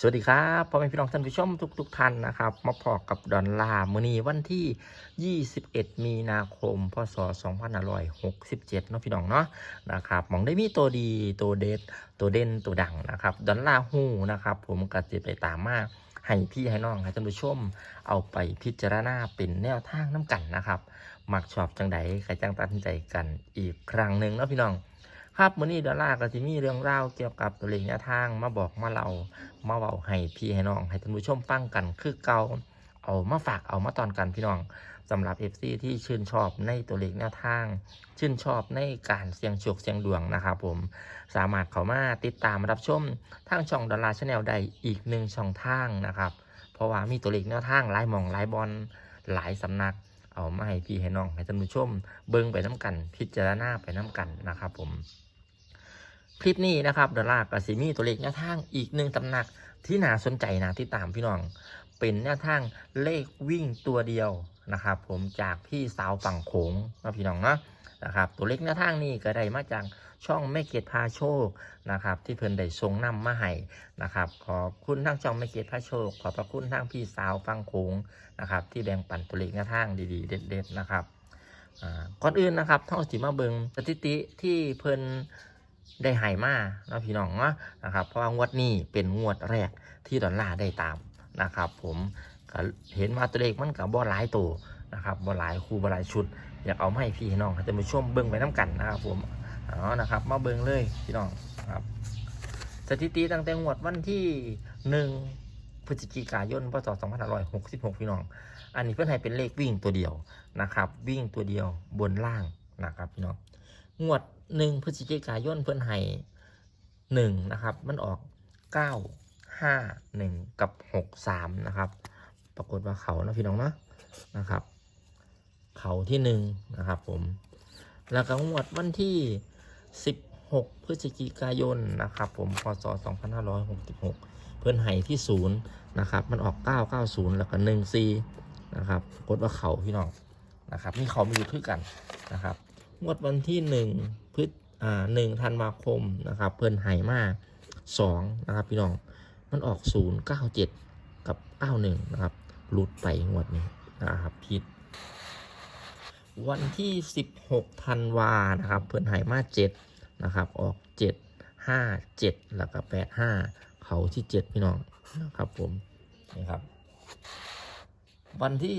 สวัสดีครับพ่อแม่พี่น้องท่านผู้ชมทุกทุกๆท่านนะครับ มาพอกับดอนลามือนีวันที่ 21 มีนาคม พศ 2567เนาะพี่น้องเนาะนะครับมองได้มีตัวดีตัวเด็ดตัวเด่นตัวดังนะครับดอนลาร์ฮูนะครับ ผมก็จะไปตามมาให้พี่ให้น้องให้ท่านผู้ชม เอาไปพิจารณาเป็นแนวทางน้ำกันนะครับมักชอบจังใดใครจังตัดสินใจกันอีกครั้งหนึ่งเนาะพี่น้อง ครับมื้อนี้ดอลลาร์ก็จะมีเรื่องราวเกี่ยวกับตัวเลขแนวทางมาบอกมาเล่ามาเว้าให้พี่ให้น้องให้ท่านผู้ชมฟังกันคือเก่าเอามาฝากเอามาตอนกันพี่น้องสำหรับ FC ที่ชื่นชอบในตัวเลขแนวทาง ชื่นชอบในการเสี่ยงโชคเสี่ยงดวงนะครับผมสามารถเข้ามาติดตามรับชมทางช่องดอลลาร์ชาแนลได้อีกหนึ่งช่องทางนะครับ เพราะว่ามีตัวเลขแนวทางหลายหมองหลายบอลหลายสำนักเอามาให้พี่ให้น้องให้ท่านผู้ชม เบิ่งไปน้กัน พิจารณาไปน้กันนะครับผม คลิปนี้นะครับดอลลาร์กับซีมีตัวเลขแนวทางอีกหนึ่งตำหนักที่น่าสนใจนะที่ตามพี่น้อง เป็นแนวทางเลขวิ่งตัวเดียวนะครับผมจากพี่สาวฝั่งโขงนะพี่น้องเนาะนะครับตัวเลขแนวทางนี้ก็ได้มาจากช่องไม่เกียรติพาโชคนะครับที่เพิ่นได้ทรงนำมาให้นะครับขอบคุณทั้งช่องไม่เกียรติพาโชค ขอบพระคุณทั้งพี่สาวฝั่งโขงนะครับที่แบ่งปันตัวเลขแนวทางดีๆ เด็ดๆนะครับอ่าก่อนอื่นนะครับท่าสิมาเบิงสถิติที่เพิ่น ได้หายมานะพี่น้องเนาะนะครับ เพราะว่างวดนี้เป็นงวดแรกที่ดอลลาร์ได้ตามนะครับ ผมก็เห็นมาตัวเลขมันกับบ่หลายตัวนะครับบ่หลายคู่บ่หลายชุด อยากเอามาให้พี่น้องให้ท่านผู้ชมเบิ่งไปน้กันนะครับผมเอานะครับ มาเบิ่งเลยพี่น้องครับ สถิติตั้งแต่งวดวันที่หนึ่งพฤศจิกายนพศ2566 พี่น้อง อันนี้เพื่อนให้เป็นเลขวิ่งตัวเดียวนะครับ วิ่งตัวเดียวบนล่างนะครับพี่น้อง งวดหนึ่งพฤศจิกายนเพื่อนให้หนึ่งนะครับ มันออกเก้าห้าหนึ่งกับหกสามนะครับ ปรากฏว่าเขานะพี่น้องนะนะครับ เขาที่หนึ่งนะครับผม แล้วก็งวดวันที่สิบหกพฤศจิกายนนะครับ ผมพศสองพันห้าร้อยหกสิบหกเพื่อนให้ที่ศูนย์นะครับ มันออกเก้าเก้าศูนย์แล้วก็หนึ่งซีนะครับปรากฏว่าเขาพี่น้องนะครับ นี่เขามีอยู่คือกันนะครับ งวดวันที่หนึ่งพฤษอ่าหนึ่งธันวาคมนะครับ เพิ่นไห่มาสองนะครับ พี่น้องมันออกศูนย์เก้าเจ็ดกับเก้าหนึ่งนะครับหลุดไปงวดนี้นะครับผิดวันที่สิบหกธันวานะครับ เพิ่นไห่มาเจ็ดนะครับ ออกเจ็ดห้าเจ็ดแล้วก็แปดห้าเขาที่เจ็ดพี่น้องนะครับผมนี่ครับวันที่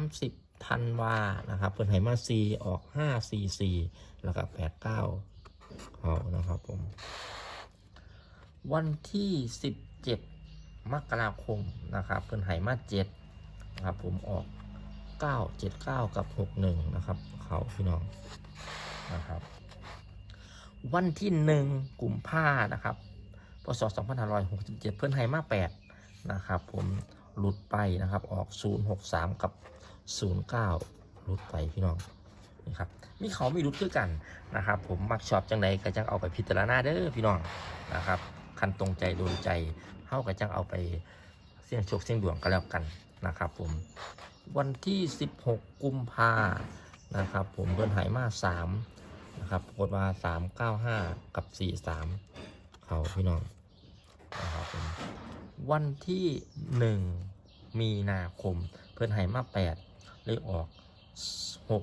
30 ธันวานะครับเปิดไหมาซีออก5 4 4แล้วก็8 9เขานะครับผม วันที่17มกราคมนะครับเปิดไหมา7นะครับผมออก9 7 9กับ61นะครับเขาพี่น้องนะครับ วันที่1กุมภานะครับพศ2567เพื่อนไฮมา8นะครับผมหลุดไปนะครับออก 063 กับ 09หลุดไปพี่น้องนี่ครับมีเขามีรุดด้วยกันนะครับ ผมมักชอบจังใดก็จังเอาไปพิจารณาเด้อพี่น้องนะครับคันตรงใจโดนใจเฮาก็จังเอาไปเสี่ยงโชคเสี่ยงดวงก็แล้วกันนะครับ ผมวันที่ 16 กุมภานะครับ ผมเพิ่นหายมา3นะครับปรากฏว่า 395 กับ 43 เขาพี่น้องนะครับผมวันที่ 1 มีนาคม เพิ่นให้มา8 เลยออก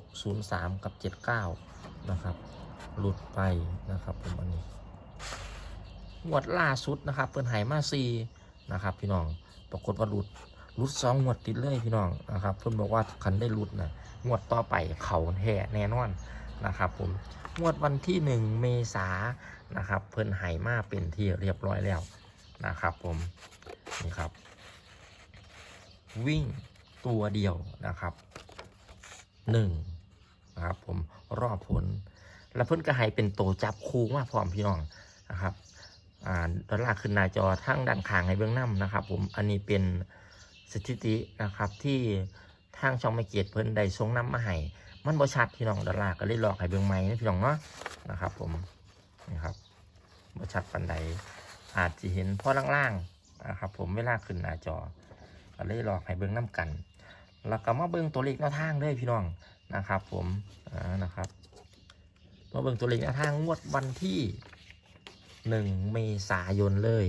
603 กับ 79 นะครับ หลุดไปนะครับผมอันนี้งวดล่าสุดนะครับเพิ่นให้มา4นะครับ พี่น้องปรากฏว่าหลุดหลุดสองงวดติดเลยพี่น้องนะครับ เพิ่นบอกว่าคันได้หลุดนะงวดต่อไปเขาแท้แน่นอนนะครับผมงวดวันที่ 1 เมษานะครับ เพิ่นให้มาเป็นที่เรียบร้อยแล้วนะครับผมนี่ครับวิ่ง ตัวเดียวนะครับหนึ่งนะครับผมรอบผล แล้วเพิ่นก็ให้เป็นโตวจับคู่มาพร้อมพี่น้องนะครับอ่าดอลลาร์ขึ้นหน้าจอทั้งด้านข้างให้เบื้องน้ำนะครับ ผมอันนี้เป็นสถิตินะครับที่ทางช่องไม่เกียรติเพิ่นได้ส่งน้ำมาให้มันบ่ชัดพี่น้องดอลลาร์ก็เลยหลอกให้เบื้องไม้นะพี่น้องเนาะนะครับ ผมนี่ครับบ่ชัดปันใดอาจจะเห็นพ่อล่างๆนะครับ ผมเวลาขึ้นหน้าจอก็เลยหลอกให้เบิ้องน้ำกัน แล้วก็มาเบิ้งตัวเลขแนวทางเลยพี่น้องนะครับ ผมอ่านะครับมาเบิ้งตัวเลขแนวทางงวดวันที่หนึ่งเมษายนเลย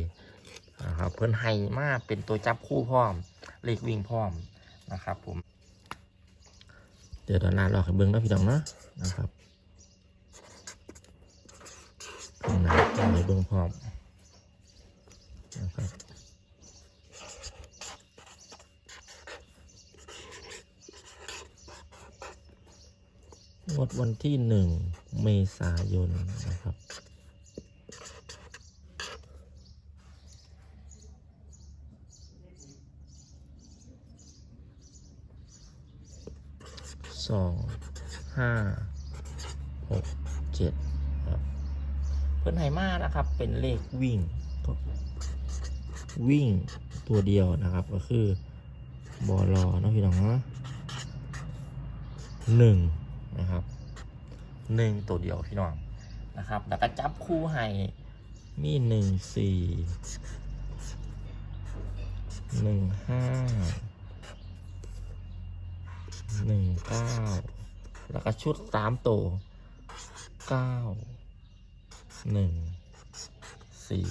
นะครับเพิ่นให้มาเป็นตัวจับคู่พร้อม เลขวิ่งพร้อมนะครับ ผม เดี๋ยวดอนลาร์รอให้เบิ้งนะพี่น้องนะนะครับข้าหน้าจะให้เบิ้งพร้อมนะครับ ง วดวันที่หนึ่งเมษายนนะครับ สอง ห้า หก เจ็ดครับ เพิ่อนไฮมานะครับ เป็นเลขวิ่ง วิ่งตัวเดียวนะครับ ก็คือบอลอนะพี่น้องเนาะหนึ่ง นะครับหนึ่งตัวเดียวพี่น้องนะครับ แล้วก็จับคู่ให้มีหนึ่งสี่หนึ่งห้าหนึ่งเก้าแล้วก็ชุดสามตัวเก้าหนึ่งสี่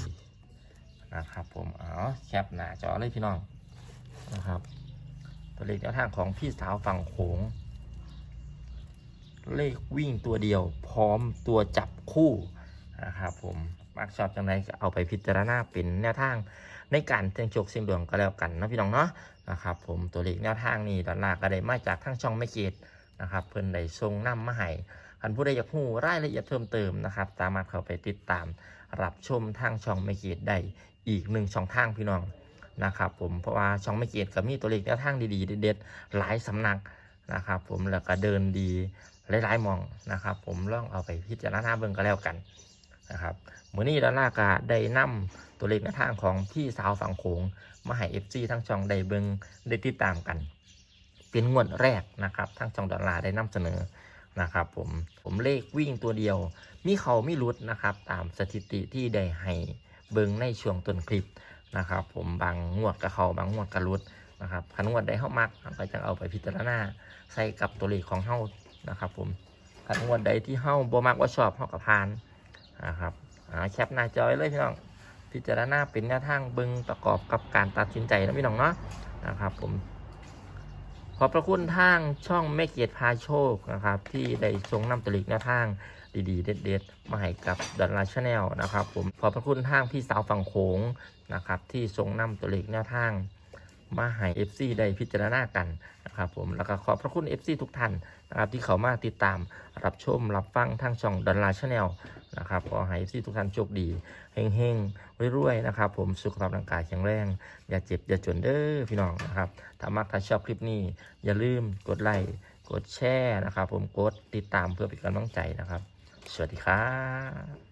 นะครับผมเอแคปหน้าจอเลยพี่น้องนะครับ ตัวเลขแนวทางของพี่สาวฝั่งโขง เลขวิ่งตัวเดียว พร้อมตัวจับคู่นะครับผมมักชอบจังไรก็เอาไปพิจารณาเป็นแนวทาง ในการเสี่ยงโชคเสี่ยงดวงก็แล้วกันนะพี่น้องเนาะนะครับผมตัวเลขแนวทางนี้ดอลลาร์ก็ได้มาจากทั้งช่องไม่เกตนะครับเพิ่อนได้ทรงนำมาให้คันผู้ใดอยากรู้รายละเอียดเพิ่มเติมนะครับ สามารถเข้าไปติดตามรับชมทางช่องไม่เกตได้อีกหนึ่งช่องทางพี่น้องนะครับผมเพราะว่าช่องไม่เกตก็มีตัวเลขแนวทางดีๆเด็ดๆหลายสำนักนะครับผมแล้วก็เดินดี หลายๆมองนะครับ ผมลองเอาไปพิจารณาเบิ่งก็แล้วกันนะครับมือนี้ดอลลาร์ก็ได้นำตัวเลขแนวทางของพี่สาวฝั่งโขงมาให้ FC ทั้งช่องได้เบิ่งได้ติดตามกัน เป็นงวดแรกนะครับทั้งช่องดอลลาร์ได้นำเสนอนะครับผมผมเลขวิ่งตัวเดียว มีเขาไม่รุดนะครับ ตามสถิติที่ได้ให้เบิ่งในช่วงต้นคลิปนะครับ ผมบางงวดกับเขาบางงวดกับรุดนะครับคันงวดได้เข้ามักก็จะเอาไปพิจารณาใส่กับตัวเลขของเฮา นะครับผมขันงวดใดที่เฮ้าบมักว่าชอบเฮ้ากับพานนะครับอ่าแคปหน้าจอยเลยพี่น้อง พิจารณาเป็นแนวทางบึงประกอบกับการตัดสินใจนะพี่น้องเนาะนะครับผมขอบพระคุณทางช่องแม่เกียรติพาโชคนะครับ ที่ได้ทรงนำตัวเลขแนวทางดีๆ เด็ดๆมาให้กับดอลลาร์ชาแนลนะครับ ผมขอบพระคุณทางพี่สาวฝั่งโขงนะครับ ที่ทรงนำตัวเลขแนวทาง มาให้ FC ได้พิจารณากันนะครับผมแล้วก็ขอบพระคุณ FC ทุกท่านนะครับที่เขามาติดตามรับชมรับฟังทางช่องดอลลาร์ชาแนลนะครับขอให้ FC ทุกท่านโชคดีเฮงๆรวยๆนะครับผมสุขภาพร่างกายแข็งแรง อย่าเจ็บอย่าจนเด้อพี่น้องนะครับถ้ามักถ้าชอบคลิปนี้ อย่าลืมกดไลค์กดแชร์นะครับผมกดติดตามเพื่อเป็นกำลังใจนะครับ สวัสดีครับ